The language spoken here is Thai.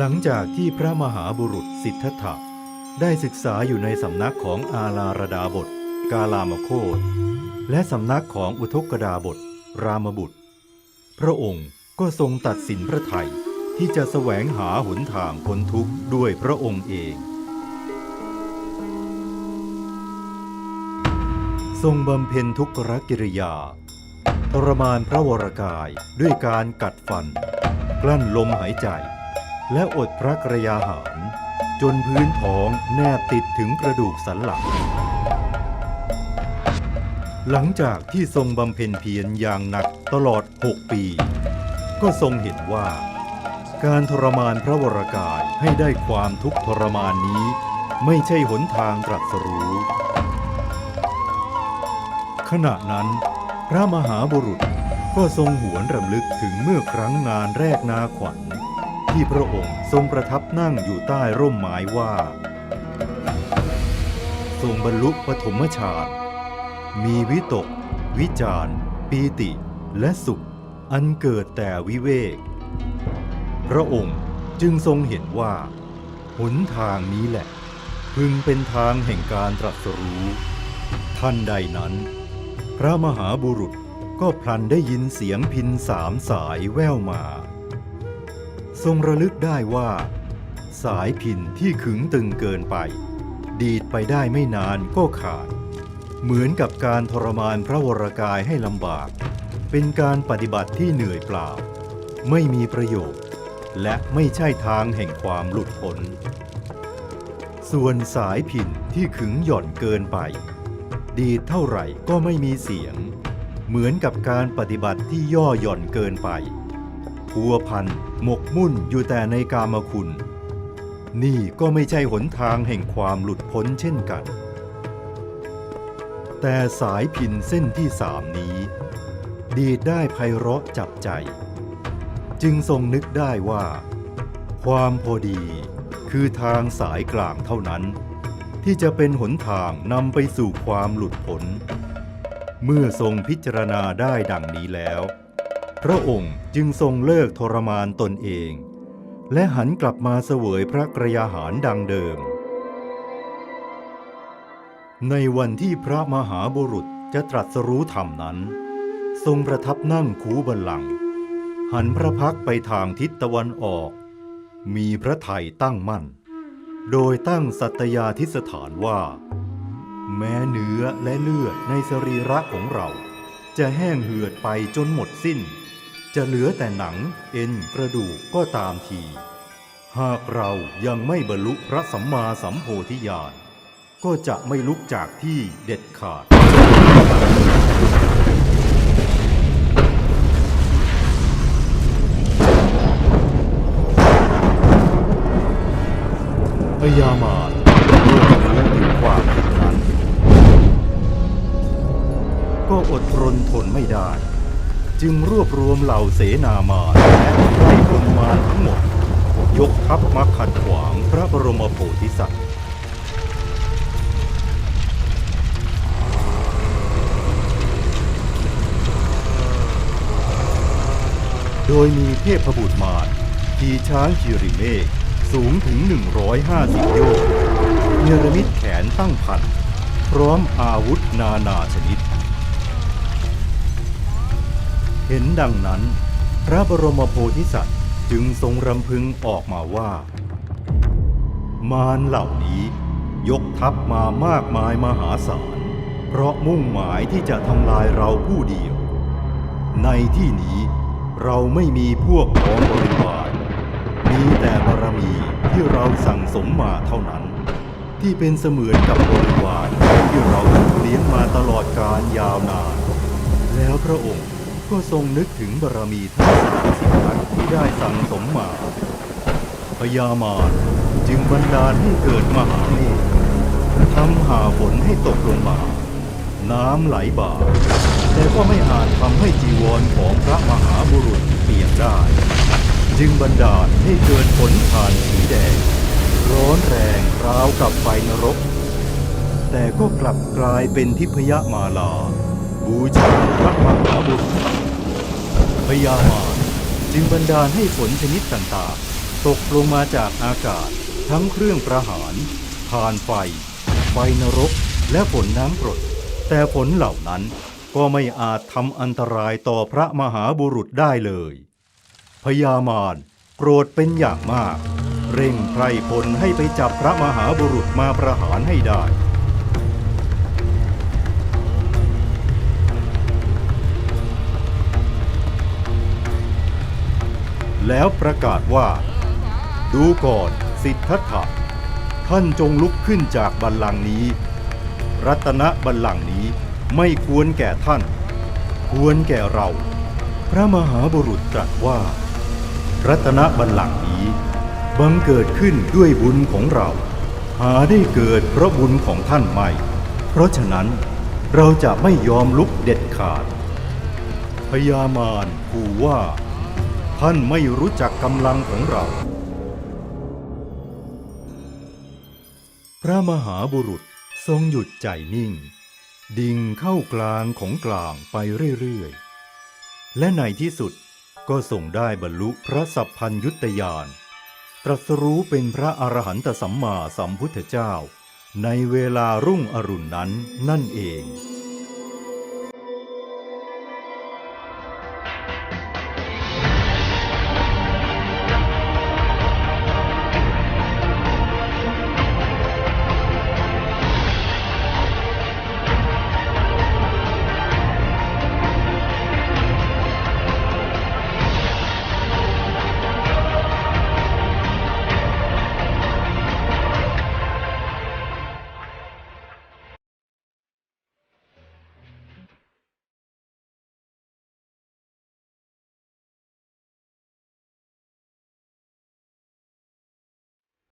หลังจากที่พระมหาบุรุษสิทธัตถะได้ศึกษาอยู่ในสำนักของอาลาระดาบท กาลามโคตและสำนักของอุทกดาบท รามบุตร พระองค์ก็ทรงตัดสินพระไทยที่จะแสวงหาหนทางพ้นทุกข์ด้วยพระองค์เอง ทรงบำเพ็ญทุกขกิริยา ทรมานพระวรกายด้วยการกัดฟัน กลั้นลมหายใจ และอดพระกระยาหาร จนพื้นท้องแนบติดถึงกระดูกสันหลัง หลังจากที่ทรงบำเพ็ญเพียรอย่างหนักตลอด 6 ปี ก็ทรงเห็นว่า การทรมานพระวรกายให้ได้ความทุกข์ทรมานนี้ ไม่ใช่หนทางตรัสรู้ ขณะนั้น พระมหาบุรุษก็ทรงหวนรำลึกถึงเมื่อครั้งงานแรกนาขวัญ ที่พระองค์ทรงประทับนั่งอยู่ใต้ร่มไม้ว่า ทรงบรรลุปฐมฌานมีวิตก วิจารปีติ และสุข อันเกิดแต่วิเวก พระองค์จึงทรงเห็นว่า หนทางนี้แหละ พึงเป็นทางแห่งการตรัสรู้ท่านใดนั้น พระมหาบุรุษก็พลันได้ยินเสียงพินสามสายแว่วมา ทรงระลึกได้ว่า สายพินที่ขึงตึงเกินไป ดีดไปได้ไม่นานก็ขาด เหมือนกับการทรมานพระวรกายให้ลำบาก เป็นการปฏิบัติที่เหนื่อยเปล่า ไม่มีประโยชน์ และไม่ใช่ทางแห่งความหลุดพ้นส่วนสายพินที่ขึงหย่อนเกินไป ดีดเท่าไหร่ก็ไม่มีเสียง เหมือนกับการปฏิบัติที่ย่อหย่อนเกินไป พัวพันหมกมุ่นอยู่แต่ในกามคุณ นี่ก็ไม่ใช่หนทางแห่งความหลุดพ้นเช่นกัน แต่สายพินเส้นที่สามนี้ ดีดได้ไพเราะจับใจ จึงทรงนึกได้ว่า ความพอดีคือทางสายกลางเท่านั้น ที่จะเป็นหนทางนำไปสู่ความหลุดพ้นเมื่อทรงพิจารณาได้ดังนี้แล้ว พระองค์จึงทรงเลิกทรมานตนเอง และหันกลับมาเสวยพระกรยาหารดังเดิม ในวันที่พระมหาบุรุษจะตรัสรู้ธรรมนั้น ทรงประทับนั่งคูบัลลัง หันพระพักไปทางทิศตะวันออก มีพระไทยตั้งมั่น โดยตั้งสัตยาธิสถานว่า แม้เนื้อและเลือดในสรีระของเรา จะแห้งเหือดไปจนหมดสิ้น จะเหลือแต่หนังเอ็นกระดูกก็ตามที หากเรายังไม่บรรลุพระสัมมาสัมโพธิญาณก็จะไม่ลุกจากที่เด็ดขาดพญามารเมื่อรู้ถึงความผิดนั้น ก็อดรนทนไม่ได้ จึงรวบรวมเหล่าเสนามารและไพร่พลมารทั้งหมด ยกทัพมาขัดขวางพระบรมโพธิสัตว์โดยมีเทพบุตรมารขี่ช้างคิริเมฆสูงถึง 150 โยชน์เนรมิตแขนตั้งพัน พร้อมอาวุธนานาชนิด เห็นดังนั้น พระบรมโพธิสัตว์จึงทรงรำพึงออกมาว่า มารเหล่านี้ยกทัพมามากมายมหาศาล เพราะมุ่งหมายที่จะทำลายเราผู้เดียว ในที่นี้เราไม่มีพวกพ้องบริวารมีแต่บารมีที่เราสั่งสมมาเท่านั้น ที่เป็นเสมือนกับบริวารที่เราเลี้ยงมาตลอดกาลยาวนาน แล้วพระองค์ ก็ทรงนึกถึงบารมีทั้งสามสิบทักที่ได้สั่งสมมาพญามารจึงบันดาลให้เกิดมหาเมฆทำหาฝนให้ตกลงมา น้ำไหลบ่า แต่ก็ไม่อาจทำให้จีวรของพระมหาบุรุษเปียกได้ จึงบันดาลให้เกิดฝนผ่านสีแดง ร้อนแรงราวกับไฟนรก แต่ก็กลับกลายเป็นทิพยมาลา บูชาพระมหาบุรุษพญามารจึงบันดาลให้ฝนชนิดต่างๆ ตกลงมาจากอากาศ ทั้งเครื่องประหารทานไฟ ไฟนรก และฝนน้ำกรด แต่ฝนเหล่านั้นก็ไม่อาจทำอันตรายต่อพระมหาบุรุษได้เลยพญามารโกรธเป็นอย่างมาก เร่งไพรพลให้ไปจับพระมหาบุรุษมาประหารให้ได้ แล้วประกาศว่า ดูก่อนสิทธัตถะท่านจงลุกขึ้นจากบัลลังก์นี้ รัตนบัลลังก์นี้ไม่ควรแก่ท่าน ควรแก่เรา พระมหาบุรุษตรัสว่า รัตนบัลลังก์นี้บังเกิดขึ้นด้วยบุญของเรา หาได้เกิดเพราะบุญของท่านไม่ เพราะฉะนั้นเราจะไม่ยอมลุกเด็ดขาดพญามารขู่ว่า ท่านไม่รู้จักกำลังของเรา พระมหาบุรุษทรงหยุดใจนิ่ง ดิ่งเข้ากลางของกลางไปเรื่อยๆ และในที่สุดก็ส่งได้บรรลุพระสัพพัญยุตยาน ตรัสรู้เป็นพระอรหันตสัมมาสัมพุทธเจ้า ในเวลารุ่งอรุณนั้นนั่นเอง